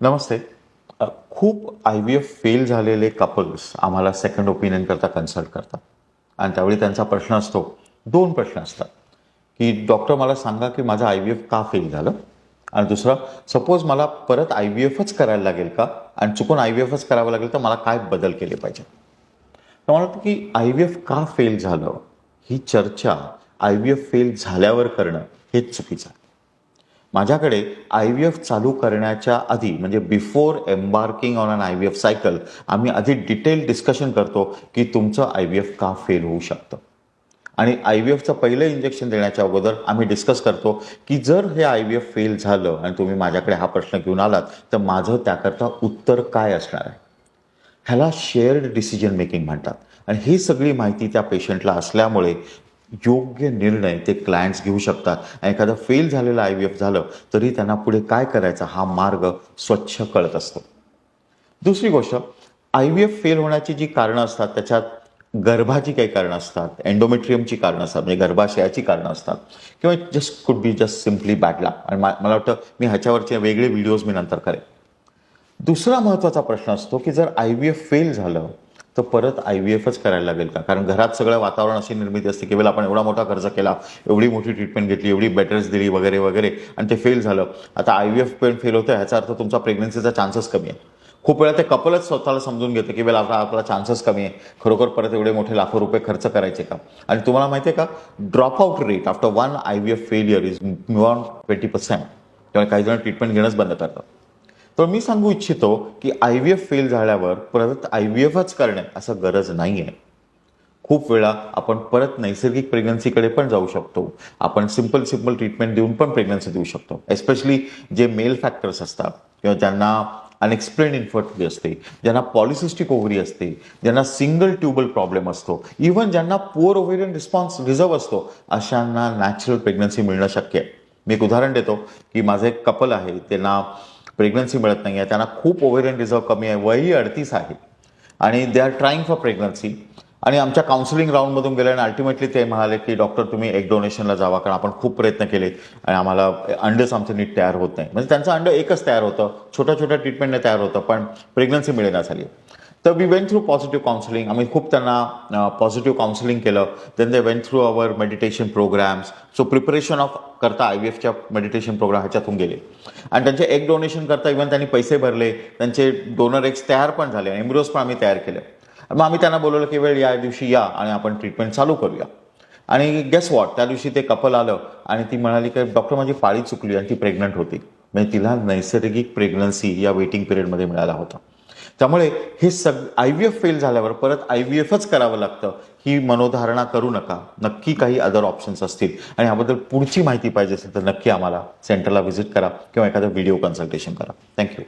नमस्ते. खूप I V F fail झालेले couples आम्हाला सेकंड ओपिनियन करता कन्सल्ट करतात. आणि त्यावेळी त्यांचा प्रश्न असतो दोन प्रश्न असतात. की डॉक्टर मला सांगा की माझं आय व्ही एफ का फेल झालं? आणि दुसरं सपोज मला परत आय व्ही एफच करायला लागेल का? आणि चुकून आय व्ही एफच करावं लागेल तर मला काय बदल केले पाहिजे? तर मला वाटतं की आय व्ही एफ का फेल झालं? ही चर्चा आय व्ही एफ फेल झाल्यावर करणं हेच चुकीचं आहे. माझ्याकडे आय व्ही एफ चालू करण्याच्या आधी म्हणजे before embarking on an I V F cycle आम्ही आधी डिटेल डिस्कशन करतो की तुमचं आय व्ही एफ का फेल होऊ शकतं. आणि आय व्ही एफचं पहिलं इंजेक्शन देण्याच्या अगोदर आम्ही डिस्कस करतो की जर हे आय व्ही एफ फेल झालं आणि तुम्ही माझ्याकडे हा प्रश्न घेऊन आलात तर माझं त्याकरता उत्तर काय असणार आहे? ह्याला शेअर्ड डिसिजन मेकिंग म्हणतात. आणि ही सगळी माहिती त्या पेशंटला असल्यामुळे योग्य निर्णय ते क्लायंट्स घेऊ शकतात. एखादं फेल झालेलं आय व्ही एफ झालं तरी त्यांना पुढे काय करायचा हा मार्ग स्वच्छ कळत असतो. दुसरी गोष्ट आय व्ही एफ फेल होण्याची जी कारणं असतात त्याच्यात गर्भाची काही कारणं असतात एन्डोमेट्रियमची कारणं असतात म्हणजे गर्भाशयाची कारणं असतात किंवा just could be just simply बॅडला आणि मा- मला वाटतं मी ह्याच्यावरचे वेगळे व्हिडिओज मी नंतर करेन. दुसरा महत्त्वाचा प्रश्न असतो की जर आय व्ही एफ फेल झालं तर परत आय व्ही एफच करायला लागेल का? कारण घरात सगळं वातावरण अशी निर्मिती असते की वेळेला आपण एवढा मोठा खर्च केला एवढी मोठी ट्रीटमेंट घेतली एवढी बेटर्स दिली वगैरे वगैरे आणि ते फेल झालं. आता आय व्ही एफ पण फेल होतं ह्याचा अर्थ तुमचा प्रेग्नन्सीचा चान्सेस कमी आहे. खूप वेळा ते कपलच स्वतःला समजून घेतं की वेळेला आपला आपला चान्सेस कमी आहे. खरोखर परत एवढे मोठे लाखो रुपये खर्च करायचे का? आणि तुम्हाला माहिती आहे का dropout rate after one I V F failure is beyond twenty percent त्यामुळे काही जण ट्रीटमेंट घेणंच बंद करतात. तर मी सांगू इच्छितो की आय व्ही एफ फेल झाल्यावर परत आय व्ही एफच करणे असं गरज नाही आहे खूप वेळा आपण परत नैसर्गिक प्रेग्नन्सीकडे पण जाऊ शकतो. आपण सिंपल सिंपल ट्रीटमेंट देऊन पण प्रेग्नन्सी देऊ शकतो. एस्पेशली जे मेल फॅक्टर्स असतात किंवा ज्यांना अनएक्सप्लेन इन्फर्टिलिटी असते ज्यांना पॉलिसिस्टिक ओव्हरी असते ज्यांना सिंगल ट्यूबल प्रॉब्लेम असतो इव्हन ज्यांना पुअर ओव्हेरियन रिस्पॉन्स रिझर्व असतो अशांना नॅचरल प्रेग्नन्सी मिळणं शक्य आहे. मी एक उदाहरण देतो की माझं एक कपल आहे त्यांना प्रेग्नन्सी मिळत नाही आहे त्यांना खूप ओव्हेरियन रिझर्व कमी आहे. वयही अडतीस आहे. आणि they are trying for pregnancy आणि आमच्या काउन्सिलिंग राऊंडमधून गेले आणि अल्टिमेटली ते म्हणाले की डॉक्टर तुम्ही एक डोनेशनला जावा कारण आपण खूप प्रयत्न केले आणि आम्हाला अंडच आमचं नीट तयार होत नाही. म्हणजे त्यांचं अंड एकच तयार होतं. छोट्या छोट्या ट्रीटमेंटने तयार होतं पण प्रेग्नन्सी मिळेना झाली. तर we went through positive counselling आम्ही खूप त्यांना पॉझिटिव्ह काउन्सिलिंग केलं. Then they went through our meditation programs so preparation of करता आय व्ही एफच्या मेडिटेशन प्रोग्राम ह्याच्यातून गेले. आणि त्यांचे एक डोनेशन करता इव्हन त्यांनी पैसे भरले. त्यांचे डोनर एग्स तयार पण झाले एम्ब्रिओज पण आम्ही तयार केले. मग आम्ही त्यांना बोलवलं की वेळ या दिवशी या आणि आपण ट्रीटमेंट चालू करूया. आणि गेस वॉट त्या दिवशी ते कपल आलं आणि ती म्हणाली की डॉक्टर माझी पाळी चुकली आणि ती प्रेग्नंट होती. म्हणजे तिला नैसर्गिक प्रेग्नन्सी या वेटिंग पिरियडमध्ये मिळाला होता. त्यामुळे हे सग आय व्ही एफ फेल झाल्यावर परत आय व्ही एफच करावं लागतं. ही मनोधारणा करू नका. नक्की काही अदर ऑप्शन्स असतील. आणि याबद्दल पुढची माहिती पाहिजे असेल तर नक्की आम्हाला सेंटरला व्हिजिट करा किंवा एखादं व्हिडिओ कन्सल्टेशन करा. थँक्यू